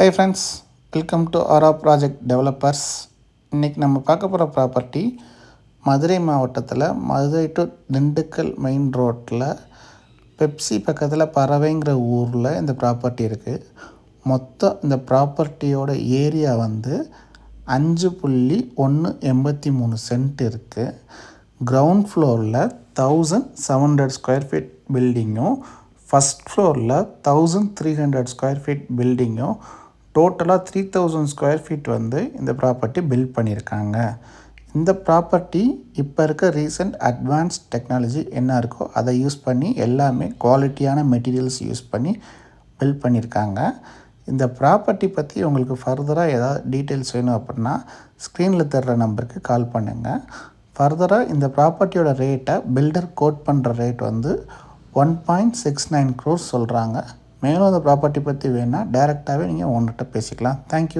Hi friends welcome to Aara project developers இன்றைக்கி நம்ம பார்க்க போகிற ப்ராப்பர்ட்டி மதுரை மாவட்டத்தில் மதுரை டு திண்டுக்கல் மெயின் ரோட்டில் பெப்சி பக்கத்தில் பறவைங்கிற ஊரில் இந்த ப்ராப்பர்ட்டி இருக்குது மொத்தம் இந்த ப்ராப்பர்ட்டியோட ஏரியா வந்து அஞ்சு புள்ளி ஒன்று எண்பத்தி மூணு சென்ட் இருக்குது கிரவுண்ட் ஃப்ளோரில் thousand seven hundred square feet பில்டிங்கும் first ஃப்ளோரில் thousand three hundred square feet பில்டிங்கும் டோட்டலாக த்ரீ தௌசண்ட் ஸ்கொயர் ஃபீட் வந்து இந்த ப்ராப்பர்ட்டி பில்ட் பண்ணியிருக்காங்க. இந்த ப்ராப்பர்ட்டி இப்போ இருக்க ரீசெண்ட் அட்வான்ஸ் டெக்னாலஜி என்ன இருக்கோ அதை யூஸ் பண்ணி எல்லாமே குவாலிட்டியான மெட்டீரியல்ஸ் யூஸ் பண்ணி பில்ட் பண்ணியிருக்காங்க. இந்த ப்ராப்பர்ட்டி பற்றி உங்களுக்கு ஃபர்தராக ஏதாவது டீட்டெயில்ஸ் வேணும் அப்படின்னா ஸ்க்ரீனில் தர்ற நம்பருக்கு கால் பண்ணுங்கள் ஃபர்தராக இந்த ப்ராப்பர்ட்டியோட ரேட்டை பில்டர் கோட் பண்ணுற ரேட் வந்து one point six nine crores சொல்கிறாங்க மேலும் அந்த ப்ராப்பர்ட்டி பற்றி வேணால் டேரெக்டாகவே நீங்கள் ஓனர்கிட்ட பேசிக்கலாம். தேங்க்யூ